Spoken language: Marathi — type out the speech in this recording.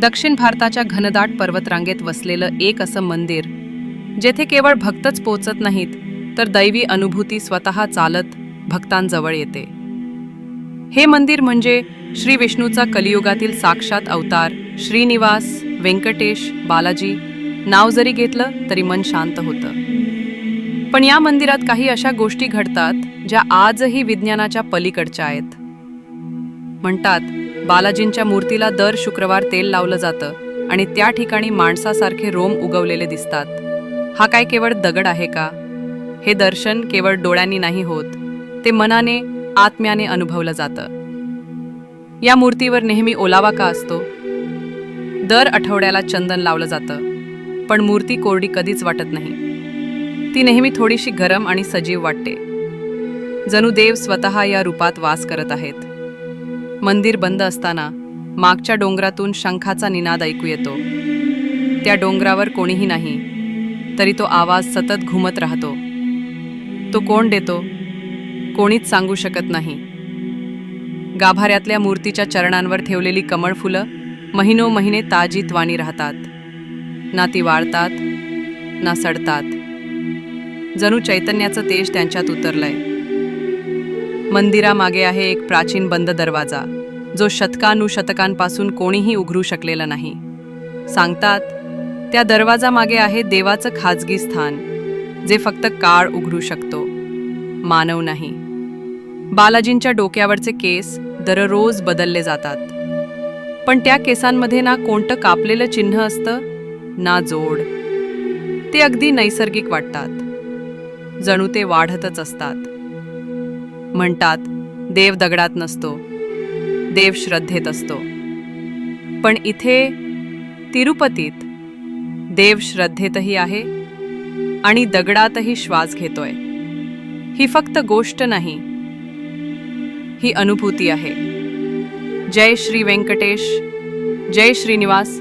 दक्षिण भारताच्या घनदाट पर्वतरांगेत वसलेलं एक असं मंदिर जेथे केवळ भक्तच पोचत नाहीत तर दैवी अनुभूती स्वतः चालत भक्तांजवळ येते. हे मंदिर म्हणजे श्री विष्णूचा कलियुगातील साक्षात अवतार श्रीनिवास व्यंकटेश बालाजी. नाव जरी घेतलं तरी मन शांत होतं. पण या मंदिरात काही अशा गोष्टी घडतात ज्या आजही विज्ञानाच्या पलीकडच्या आहेत. म्हणतात बालाजींच्या मूर्तीला दर शुक्रवार तेल लावलं जातं आणि त्या ठिकाणी माणसासारखे रोम उगवलेले दिसतात. हा काय केवळ दगड आहे का? हे दर्शन केवळ डोळ्यांनी नाही होत ते मनाने आत्म्याने अनुभवलं जातं. या मूर्तीवर नेहमी ओलावा का असतो? दर आठवड्याला चंदन लावलं जातं पण मूर्ती कोरडी कधीच वाटत नाही. ती नेहमी थोडीशी गरम आणि सजीव वाटते. जणू देव स्वतः या रूपात वास करत आहेत. मंदिर बंद असताना मागच्या डोंगरातून शंखाचा निनाद ऐकू येतो. त्या डोंगरावर कोणीही नाही तरी तो आवाज सतत घुमत राहतो. तो कोण देतो? कोणीच सांगू शकत नाही. गाभाऱ्यातल्या मूर्तीच्या चरणांवर ठेवलेली कमळ फुलं महिनो महिने ताजी त्वाणी राहतात. ना ती वाळतात ना सडतात. जणू चैतन्याचं तेज त्यांच्यात उतरलंय. मंदिरामागे आहे एक प्राचीन बंद दरवाजा जो शतकानुशतकांपासून कोणीही उघडू शकलेला नाही. सांगतात त्या दरवाजामागे आहे देवाचं खाजगी स्थान जे फक्त काळ उघडू शकतो. मानव नाही. बालाजींच्या डोक्यावरचे केस दररोज बदलले जातात. पण त्या केसांमध्ये ना कोणतं कापलेलं चिन्ह असतं? ना जोड. ते अगदी नैसर्गिक वाटतात. जणू ते वाढतच असतात. म्हणतात देव दगडात नसतो देव श्रद्धेत असतो. पण इथे तिरुपतीत देव श्रद्धेतही आहे आणि दगडातही श्वास घेतोय. ही फक्त गोष्ट नाही ही अनुभूती आहे. जय श्री व्यंकटेश जय श्रीनिवास